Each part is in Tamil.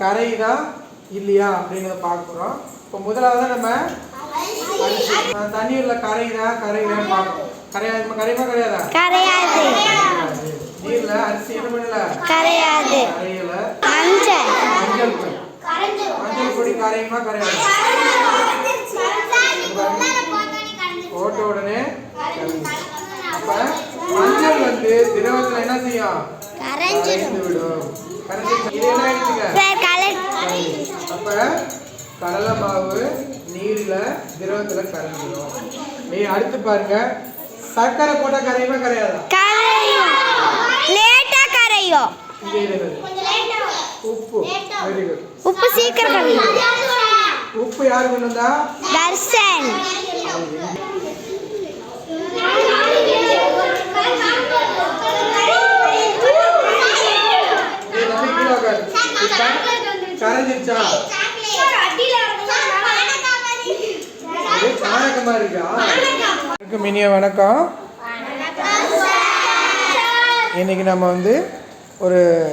கரையுதா இல்லையா அப்படின்றத பார்க்குறோம். இப்போ முதலாவது நம்ம தண்ணீர்ல கரையுதா கரையுதான்னு பார்க்கணும் கரையாது. கரையுமா கரையாதா? கரையாது. நீர்ல அரிசி என்ன பண்ணல? கரையாது. கரையல. மஞ்சள். மஞ்சள் பொடி. மஞ்சள் பொடி கரையுமா கரையாது? போட்ட உடனே. அப்ப மஞ்சள் வந்து திரவத்துல என்ன செய்யும்? கரைந்து விடும். கரைஞ்சு இது என்ன ஆயிடுச்சுங்க? கலர் அப்ப கடலை மாவு நீர்ல திரவத்துல கரைஞ்சிடும் நீ அடுத்து பாருங்க. சர்க்கரை போட்டா கரையுமா கரையாதா? கரையும். லேட்டா கரையும். உப்பு. வெரி குட் உப்பு சீக்கிரம் உப்பு யார் கொண்டு வந்தா? தர்சன் ஏய், தம்பி, கீழே உட்காரு. இருக்கா இனிய வணக்கம் இன்னைக்கு நம்ம வந்து ஒரு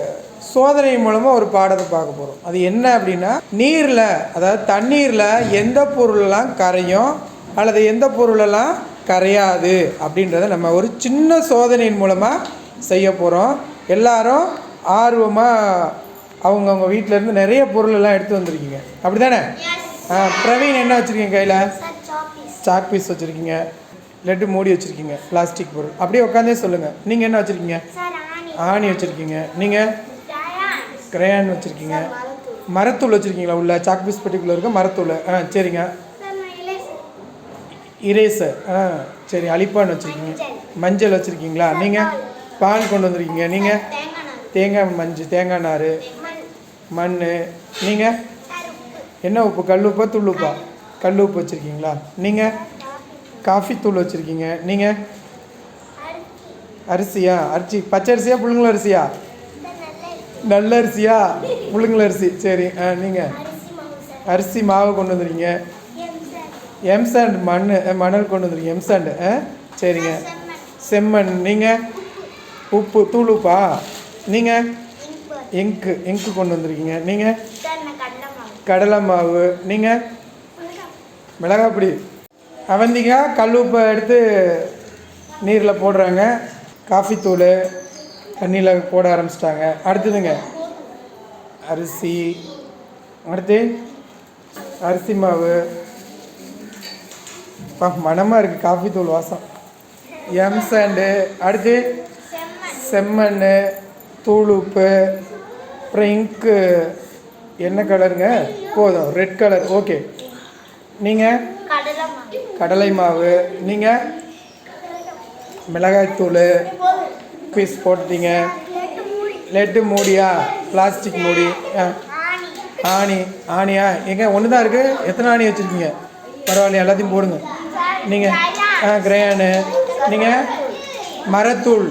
சோதனை மூலமாக ஒரு பாடத்தை பார்க்க போகிறோம் அது என்ன அப்படின்னா நீரில் அதாவது தண்ணீரில் எந்த பொருளெல்லாம் கரையும் அல்லது எந்த பொருளெல்லாம் கரையாது அப்படின்றத நம்ம ஒரு சின்ன சோதனையின் மூலமாக செய்ய போகிறோம் எல்லாரும் ஆர்வமாக அவங்கவுங்க வீட்டிலேருந்து நிறைய பொருளெல்லாம் எடுத்து வந்திருக்கீங்க. அப்படி தானே ஆ பிரவீன் என்ன வச்சுருக்கீங்க கையில்? சாக் பீஸ் வச்சுருக்கீங்க. லெட்டு மூடி வச்சுருக்கீங்க பிளாஸ்டிக் பொருள். அப்படியே உட்காந்தே சொல்லுங்கள் நீங்கள் என்ன வச்சுருக்கீங்க? ஆணி. வச்சுருக்கீங்க. நீங்கள் கிரையான் வச்சுருக்கீங்க. மரத்தூள். வச்சுருக்கீங்களா உள்ள? சாக் பீஸ் பெட்டிக்குள்ளே இருக்க மரத்தூள். ஆ சரிங்க. இரேசர் ஆ சரி அலிப்பான் வச்சுருக்கீங்க. மஞ்சள். வச்சுருக்கீங்களா? நீங்கள் பால். கொண்டு வந்திருக்கீங்க. நீங்கள் தேங்காய் மஞ்சள் தேங்காய் நார். மண் நீங்கள் என்ன உப்பு? கல் உப்பா துள் உப்பா? கல் உப்பு வச்சுருக்கீங்களா? நீங்கள் காஃபி தூள் வச்சுருக்கீங்க. நீங்கள் அரிசியா? அரிசி. பச்சை அரிசியா புழுங்கல் அரிசியா? நல்ல அரிசியா? புழுங்கல் அரிசி. சரி ஆ நீங்கள் அரிசி மாவு கொண்டு வந்துருக்கீங்க. எம்சாண்ட் மண் மணல் கொண்டு வந்துருக்கீங்க. எம்சாண்டு ஆ? சரிங்க. செம்மண். நீங்கள் உப்பு தூள் உப்பா? நீங்கள் இங்கு இங்கு கொண்டு வந்திருக்கீங்க. நீங்கள் கடலை மாவு. நீங்கள் மிளகாய். பொடி அவந்திகா கல் உப்பை எடுத்து நீரில் போடுறாங்க. காஃபி தூள் தண்ணியில் போட ஆரம்பிச்சிட்டாங்க. அடுத்ததுங்க? அரிசி. அடுத்து? அரிசி மாவு. பா மணமாக இருக்குது காஃபி தூள் வாசம். எம் சாண்டு அடுத்து? செம்மண் தூள் உப்பு. அப்புறம் இங்கு என்ன கலருங்க போதும் ரெட் கலர் ஓகே நீங்கள் கடலை மாவு. நீங்கள் மிளகாய்த்தூள் பீஸ் போட்டீங்க லெட்டு மூடியா? பிளாஸ்டிக் மூடி. ஆ. ஆணி. ஆணியா? எங்க ஒன்று தான் இருக்குது எத்தனை ஆணி வச்சுருக்கீங்க? பரவாயில்ல எல்லாத்தையும் போடுங்க. நீங்கள் ஆ கிரேயானு நீங்கள் மரத்தூள்.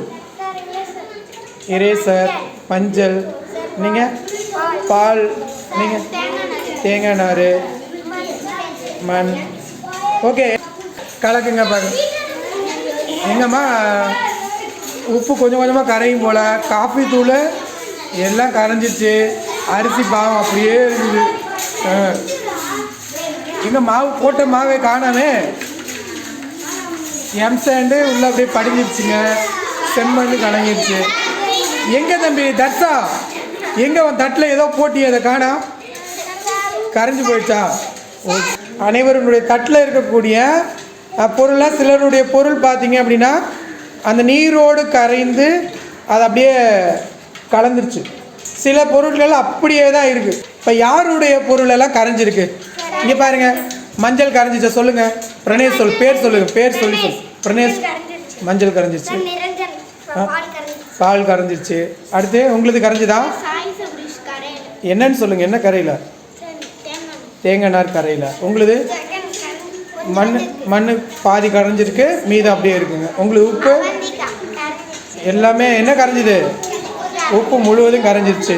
இரேசர் மஞ்சள். நீங்கள் பால் நீங்கள் தேங்காய் நார் மண். ஓகே கலக்குங்க பாருங்க. எங்கம்மா உப்பு கொஞ்சம் கொஞ்சமாக கரையும் போல். காஃபி தூள் எல்லாம் கரைஞ்சிச்சு அரிசி பாவம் அப்படியே இருக்குது. ஆ. மாவு போட்ட மாவே காணாமே. எம் சாண்டு உள்ள அப்படியே படிஞ்சிருச்சுங்க. செம்மண்ணு கலங்கிருச்சு. எங்கே தம்பி? தட்ஸா எங்க உன் தட்டில் ஏதோ போட்டி அதை காணா? கரைஞ்சு போயிடுச்சா. அனைவருடைய தட்டில் இருக்கக்கூடிய அஹ், பொருளை சிலருடைய பொருள் பார்த்தீங்க அப்படின்னா அந்த நீரோடு கரைந்து அது அப்படியே கலந்துருச்சு. சில பொருட்கள் அப்படியே தான் இருக்குது இப்போ யாருடைய பொருள் எல்லாம் கரைஞ்சிருக்கு? இங்கே பாருங்க. மஞ்சள் கரைஞ்சிச்சா சொல்லுங்க. பிரணேஷ் சொல் பேர் சொல்லுங்க. பேர் சொல்லி சொல். பிரணேஷ் மஞ்சள் கரைஞ்சிச்சு பால் கரைஞ்சிருச்சு. அடுத்து உங்களுக்கு கரைஞ்சுதா? என்னன்னு சொல்லுங்க என்ன கரையில? தேங்காய் நார் கரையில. உங்களுது? மண் மண் பாதி கரைஞ்சிருக்கு மீதம் அப்படியே இருக்குங்க. உங்களுக்கு உப்பு? எல்லாமே என்ன கரைஞ்சிது? உப்பு முழுவதும் கரைஞ்சிருச்சு.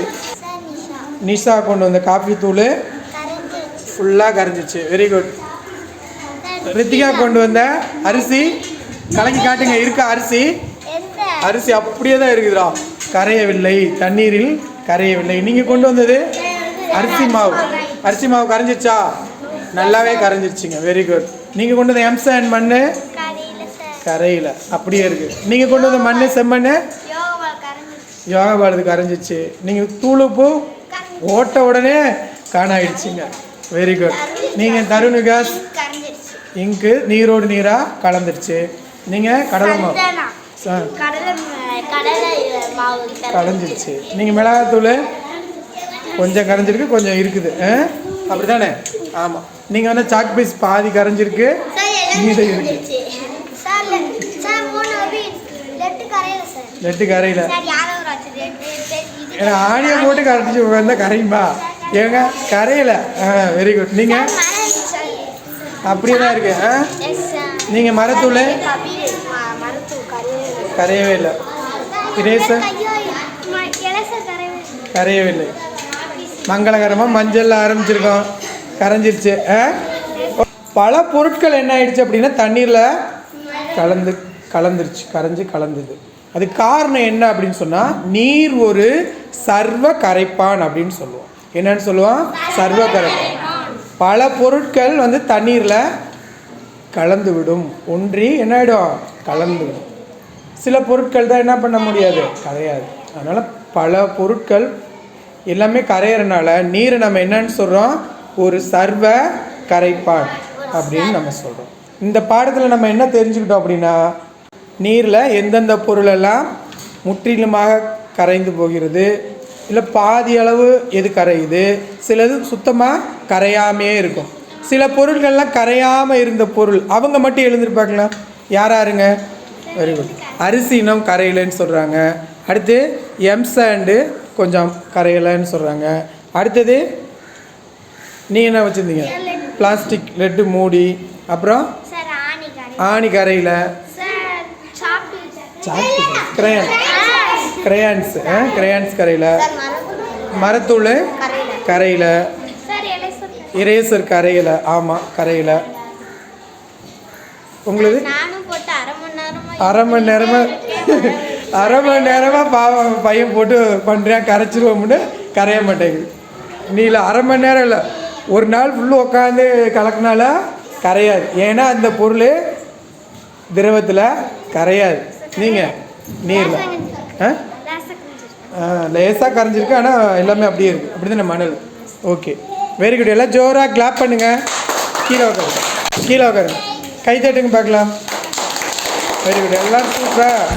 நிஷா கொண்டு வந்த காஃபி தூள் ஃபுல்லாக கரைஞ்சிச்சு வெரி குட் ரித்திகா கொண்டு வந்த அரிசி கலக்கி காட்டுங்க இருக்க அரிசி. அரிசி அப்படியே தான் இருக்குதுடா. கரையவில்லை தண்ணீரில் கரையவில்லை. நீங்கள் கொண்டு வந்தது? அரிசி மாவு. அரிசி மாவு கரைஞ்சிருச்சா நல்லாவே கரைஞ்சிருச்சுங்க. வெரி குட் நீங்கள் கொண்டு வந்த எம்சாண்ட் மண் கரையில சார் கரையில். அப்படியே இருக்குது நீங்கள் கொண்டு வந்த மண் செம்மண் யோகா பாரதி கரைஞ்சிச்சு நீங்கள் தூளுப்பு ஓட்ட உடனே காணாயிடுச்சுங்க. வெரி குட் நீங்கள் தருண் விகாஸ் இங்கு நீரோடு நீராக கலந்துருச்சு. நீங்கள் கடலை மாவு. சந்தனா. கலைஞ்சிருச்சு நீங்கள் மிளகாத்தூள் கொஞ்சம் கரைஞ்சிருக்கு கொஞ்சம் இருக்குது. அப்படி தானே ஆமாம் நீங்கள் வந்து சாக் பீஸ் பாதி கரைஞ்சிருக்கு மீதம் இருக்கு. லெட்டு கரையில ஏன்னா ஆணியை போட்டு கரைச்சி உட்காந்தா கரையும்பா ஏங்க கரையில்? ஆ வெரி குட் நீங்கள். அப்படியே தான் இருக்கு. நீங்கள் மரத்தூள்? கரையவே இல்லை. இரேசர் ஐயோ ம- இளசர் கரையில கரையவே இல்லை மங்களகரமாக மஞ்சள் ஆரம்பிச்சிருக்கோம். கரைஞ்சிருச்சு? பல பொருட்கள் என்ன ஆயிடுச்சு அப்படின்னா தண்ணீரில் கலந்து கலந்துருச்சு. கரைஞ்சி கலந்துது. அது காரணம் என்ன அப்படின்னு சொன்னால் நீர் ஒரு சர்வ கரைப்பான் அப்படின்னு சொல்லுவோம். என்னன்னு சொல்லுவோம்? சர்வ கரைப்பான். பல பொருட்கள் வந்து தண்ணீரில் கலந்து விடும் ஒன்றி என்ன ஆகிடும் கலந்து விடும் சில பொருட்கள் தான் என்ன பண்ண முடியாது? கரையாது. அதனால் பல பொருட்கள் எல்லாமே கரையிறனால நீரை நம்ம என்னன்னு சொல்கிறோம் ஒரு சர்வ கரைப்பான் அப்படின்னு நம்ம சொல்கிறோம் இந்த பாடத்தில் நம்ம என்ன தெரிஞ்சுக்கிட்டோம் அப்படின்னா நீரில் எந்தெந்த பொருளெல்லாம் முற்றிலுமாக கரைந்து போகிறது? இல்லை பாதி அளவு எது கரையுது? சிலது சுத்தமாக கரையாமையே இருக்கும். சில பொருட்கள்லாம் கரையாமல் இருந்த பொருள் அவங்க மட்டும் எழுந்திருப்பாங்களா? யார் யாருங்க? வெரி குட் அரிசி இன்னும் கரையலைன்னு சொல்கிறாங்க அடுத்து எம் சாண்டு கொஞ்சம் கரையலைன்னு சொல்கிறாங்க அடுத்தது நீ என்ன வச்சுருந்தீங்க? பிளாஸ்டிக் லெட்டு மூடி அப்புறம் ஆணி கரை ஆணி கரையில். கிரையான் கிரையான்ஸ் கிரையான்ஸ் கரையில். மரத்தூள். கரையில. இரேசர் கரையில். ஆமாம் கரையில். போட்டு அரை மணி நேரமா அரை மணி நேரமாக அரை மணி நேரமாக பாவம் பையன் போட்டு பண்ணுறேன் கரைச்சிருவோம்னு கரைய மாட்டேங்குது. நீ இல்லை அரை மணி நேரம் இல்லை. ஒரு நாள் ஃபுல்லு உட்காந்து கலக்கினால கரையாது. ஏன்னா அந்த பொருள் திரவத்தில் கரையாது. நீங்கள் நீரில் ஆ? லேசாக கரைஞ்சிருக்கு. ஆனால் எல்லாமே அப்படியே இருக்குது அப்படி தானே மணல்? ஓகே. வெரி குட் எல்லாம் ஜோராக கிளாப் பண்ணுங்க. கீழே உட்காருங்க கீழே உட்காருங்க கை தட்டுங்க பார்க்கலாம். வெரி குட் எல்லாரும் சூப்பராக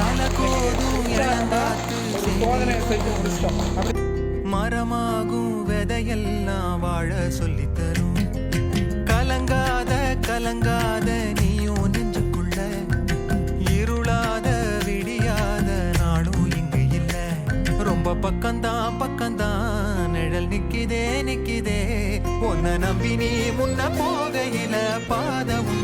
மரமாகும் விதையெல்லாம் வாழ சொல்லித் தரும் கலங்காத கலங்காத நீயும் நெஞ்சுக்குள்ள. இருளாத விடியாத நாளும் இங்கு இல்ல. ரொம்ப பக்கம்தான் பக்கம்தான். நிழல் நிக்கிதே நிக்கிதே. உன்னை நம்பி நீ முன்ன போகையில பாதமும்